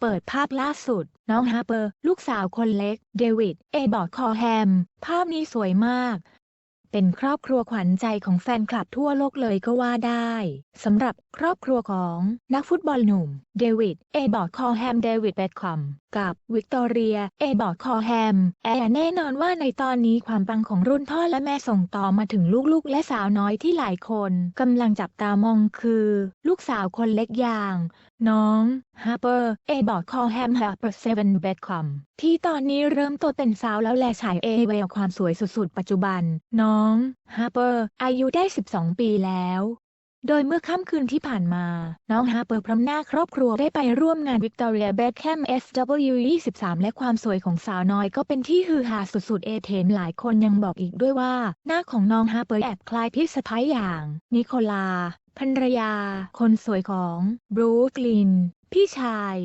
เปิดภาพล่าสุด น้องฮาร์เปอร์ ลูกสาวคนเล็ก เดวิด เอบอร์ดคอแฮม ภาพนี้สวยมาก เป็นครอบครัวขวัญใจของแฟนคลับทั่วโลกเลยก็ว่าได้สำหรับครอบครัวของนักฟุตบอลหนุ่ม เดวิด เอบอร์ดคอแฮม เดวิดเบดคแคมกับวิกตอเรีย เอบอร์ดคอแฮม แอร์แน่นอนว่าในตอนนี้ความปังของรุ่นพ่อและแม่ส่งต่อมาถึงลูกๆ และสาวน้อยที่หลายคนกำลังจับตามองคือ ลูกสาวคนเล็กอย่างน้องฮาร์เปอร์เอบอร์คอแฮมฮาร์เปอร์เซเว่นเบคอมที่ตอนนี้เริ่มโตเป็นสาวแล้วแลฉายเอเวลความสวยสุดๆ ปัจจุบัน น้องฮาร์เปอร์อายุได้ 12 ปีแล้ว โดยเมื่อค่ำคืนที่ผ่านมา น้องฮาเปอร์พร้อมหน้าครอบครัวได้ไปร่วมงาน Victoria Beckham SW23 และความสวยของสาวน้อยก็เป็นที่ฮือฮาสุดๆ เอเทนหลายคนยังบอกอีกด้วยว่า หน้าของน้องฮาเปอร์แอบคล้ายพี่สะพ้ายอย่าง นิโคลาภรรยา คนสวยของบรูคลิน พี่ชาย